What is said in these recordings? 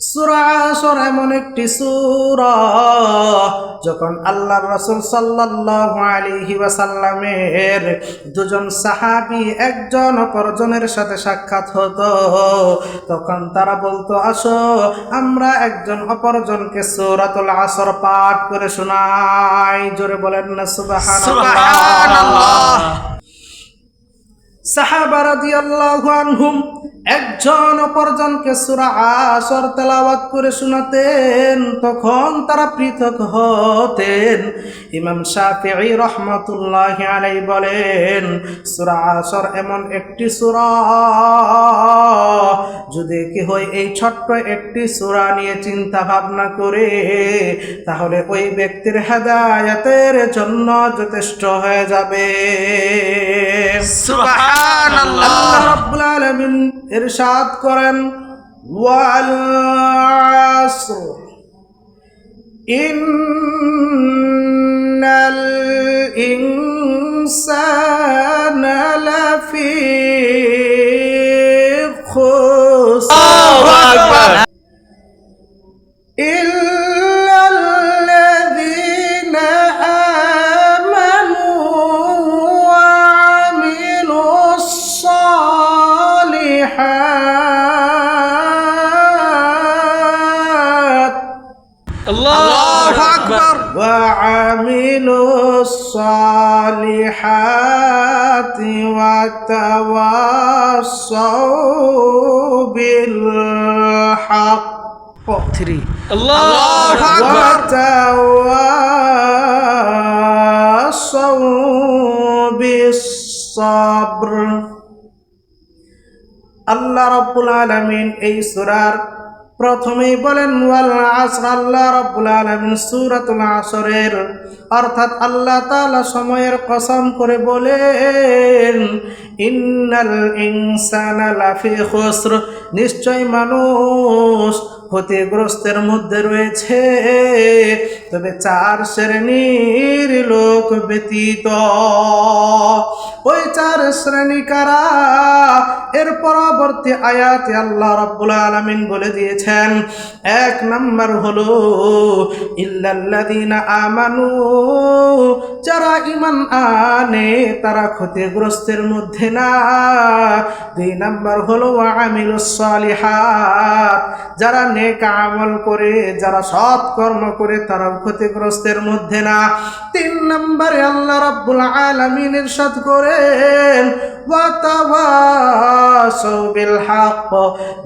সুরা আসর এমন একটি সুরা যখন আল্লাহ রসুল ওয়াসাল্লামের দুজন সাহাবী একজন অপরজনের সাথে সাক্ষাৎ হতো তখন তারা বলতো আসো আমরা একজন অপরজনকে সূরাতুল আসর পাঠ করে শোনাই। জোরে বলেন না সুবহানাল্লাহ। সাহাবা রাদিয়াল্লাহু আনহুম একজন অপরজনকে সূরা আসর তেলাওয়াত করে শোনাতেন তখন তারা পৃথক হতেন। ইমাম শাফিঈ রহমাতুল্লাহি আলাইহি বলেন সূরা আসর এমন একটি সূরা। যদি কি হয় এই ছোট্ট একটি সূরা নিয়ে চিন্তা ভাবনা করে তাহলে ওই ব্যক্তির হেদায়েতের জন্য যথেষ্ট হয়ে যাবে। সুবহানাল্লাহ। আল্লাহ রাব্বুল আলামিন ইরশাদ করেন ওয়াল আসর ইন্নাল ইনসানা লাফি وعملوا الصالحات وتواصوا بالحق 3 আল্লাহু আকবার وتواصوا بالصبر আল্লাহ রাব্বুল আলামিন এই সূরার প্রথমেই বলেন আসরের। অর্থাৎ আল্লাহ তালা সময়ের কসম করে বলেন, ইন্নাল ইনসানা লাফি নিশ্চয় মানুষ ক্ষতিগ্রস্তের মধ্যে রয়েছে। তবে চার শ্রেণির লোক ব্যতীত, ওই চার শ্রেণি কারা? এর পরবর্তী আয়াতে আল্লাহ রাব্বুল আলামিন বলে দিয়েছেন, এক নম্বর হলো, ইল্লাল্লাযীনা আমানু, যারা ঈমান আনে তারা ক্ষতিগ্রস্তের মধ্যে না। দুই নম্বর হলো সালিহাত, যারা নেক আমল করে, যারা সৎ কর্ম করে তারা ক্ষতিগ্রস্তের মধ্যে না। তিন নম্বরে আল্লাহ রাব্বুল আলামিন ইরশাদ করেন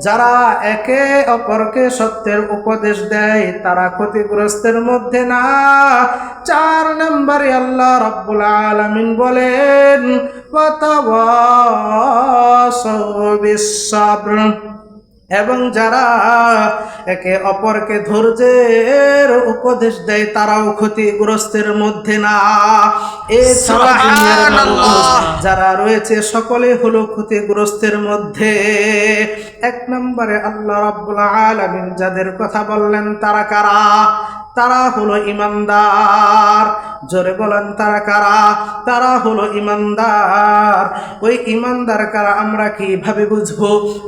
যারা একে অপরকে সত্যের উপদেশ দেয় তারা ক্ষতিগ্রস্তের মধ্যে না। চার নম্বরে আল্লাহ রাব্বুল আলামিন বলেন এবং যারা একে অপরকে ধৈর্যের উপদেশ দেয়, তারাও ক্ষতিগ্রস্তের মধ্যে না। এ যারা রয়েছে সকলে হলো ক্ষতিগ্রস্তের মধ্যে। এক নম্বরে আল্লাহ রাব্বুল আলামিন যাদের কথা বললেন, তারা কারা? তারা হলো ইমানদার। জোরে বলেন, তারা কারা? তারা হলো ইমানদার। ওই ইমানদার কারা আমরা কীভাবে বুঝব?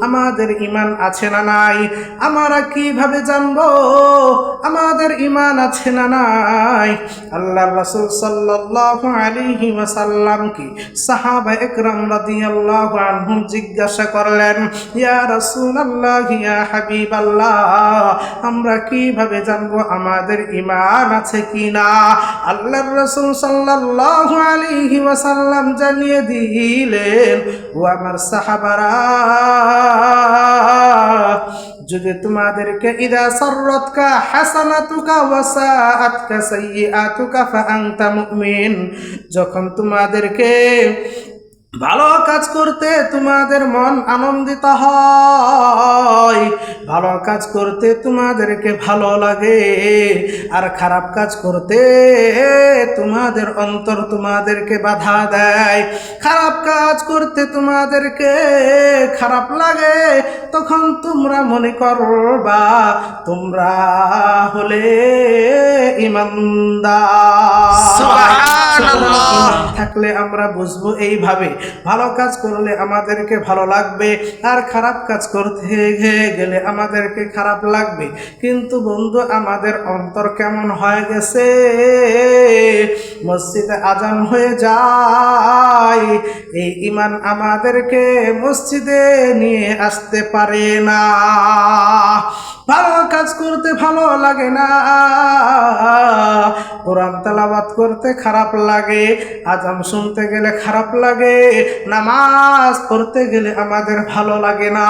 আমাদের ইমান আছে না নাই? আমরা কীভাবে জানব? আমাদের ইমান আছে না নাই? আল্লাহ রাসূল সাল্লাল্লাহু আলাইহি ওয়াসাল্লাম কি সাহাবা একরাম রাদিয়াল্লাহু আনহুম জিজ্ঞাসা করলেন, ইয়া রাসূলুল্লাহ, ইয়া হাবিবাল্লাহ, আমরা কীভাবে জানব আমাদের ইমান আছে কিনা? আল্লাহর রাসূল সাল্লাল্লাহু আলাইহি ওয়াসাল্লাম জানিয়ে দিলেন, ও আমার সাহাবারা, যদি তোমাদেরকে ইদা সররতকা হাসানাতুকা ওয়াসাআতকা সাইয়্যাতুকা ফাআনতা মুমিন, যখন তোমাদেরকে ভালো কাজ করতে তোমাদের মন আনন্দিত হয়। ভালো কাজ করতে তোমাদেরকে ভালো লাগে আর খারাপ কাজ করতে তোমাদের অন্তর তোমাদেরকে বাধা দেয়। খারাপ কাজ করতে তোমাদেরকে খারাপ লাগে তখন তোমরা মনে করবা তোমরা হলে ইমানদার। থাকলে আমরা বুঝব এইভাবে। ভালো কাজ করলে আমাদেরকে ভালো লাগবে, আর খারাপ কাজ করতে গেলে আমাদেরকে খারাপ লাগবে। কিন্তু বন্ধু, আমাদের অন্তর কেমন হয়ে গেছে? মসজিদে আজান হয়ে যায়। এই ইমান আমাদেরকে মসজিদে নিয়ে আসতে পারে না। ভালো কাজ করতে ভালো লাগে না। কোরআন তেলাবাত করতে খারাপ লাগে। আজান শুনতে গেলে খারাপ লাগে। নামাজ পড়তে গেলে আমাদের ভালো লাগে না।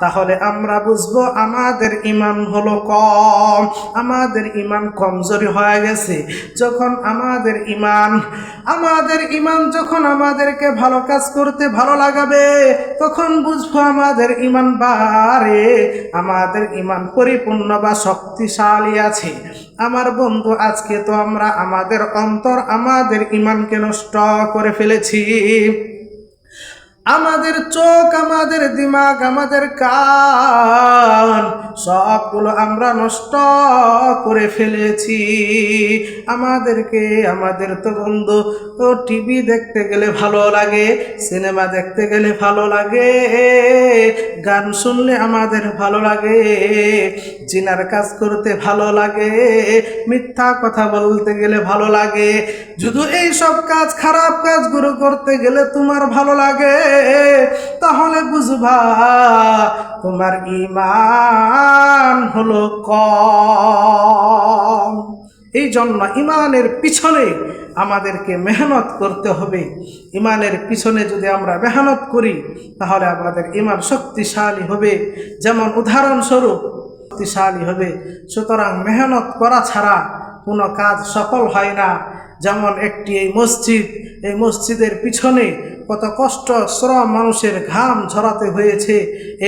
তাহলে আমরা বুঝব আমাদের ইমান হলো কম। আমাদের ইমান কমজোরি হয়ে গেছে। যখন আমাদের ইমান আমাদের ইমান যখন আমাদেরকে ভালো কাজ করতে ভালো লাগাবে, তখন বুঝব আমাদের ইমান বাড়ে। আমাদের ইমান পরিপূর্ণ বা শক্তিশালী আছে। আমার বন্ধু, আজকে তো আমরা আমাদের অন্তর আমাদের ইমানকে নষ্ট করে ফেলেছি। আমাদের চোখ, আমাদের দিমাগ, আমাদের কান, সবগুলো আমরা নষ্ট করে ফেলেছি। আমাদেরকে, আমাদের তো বন্ধু, ও টিভি দেখতে গেলে ভালো লাগে, সিনেমা দেখতে গেলে ভালো লাগে, গান শুনলে আমাদের ভালো লাগে, জিনার কাজ করতে ভালো লাগে, মিথ্যা কথা বলতে গেলে ভালো লাগে, যদি এই সব কাজ, খারাপ কাজগুলো করতে গেলে তোমার ভালো লাগে, তাহলে বুঝবা, তোমার ইমান হলো কম। এই জন্য ইমানের পিছনে আমাদেরকে মেহনত করতে হবে। ইমানের পিছনে যদি আমরা মেহনত করি, তাহলে আমাদের ইমান শক্তিশালী হবে। যেমন উদাহরণস্বরূপ, শক্তিশালী হবে। সুতরাং মেহনত করা ছাড়া কোনো কাজ সফল হয় না। যেমন একটি এই মসজিদ, এই মসজিদের পিছনে কত কষ্ট, শ্রম মানুষের ঘাম ঝরাতে হয়েছে।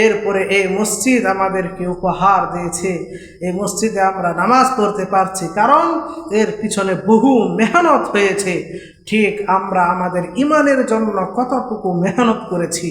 এরপরে এই মসজিদ আমাদেরকে উপহার দিয়েছে। এই মসজিদে আমরা নামাজ পড়তে পারছি, কারণ এর পিছনে বহু মেহনত হয়েছে। ঠিক আমরা আমাদের ইমানের জন্য কতটুকু মেহনত করেছি।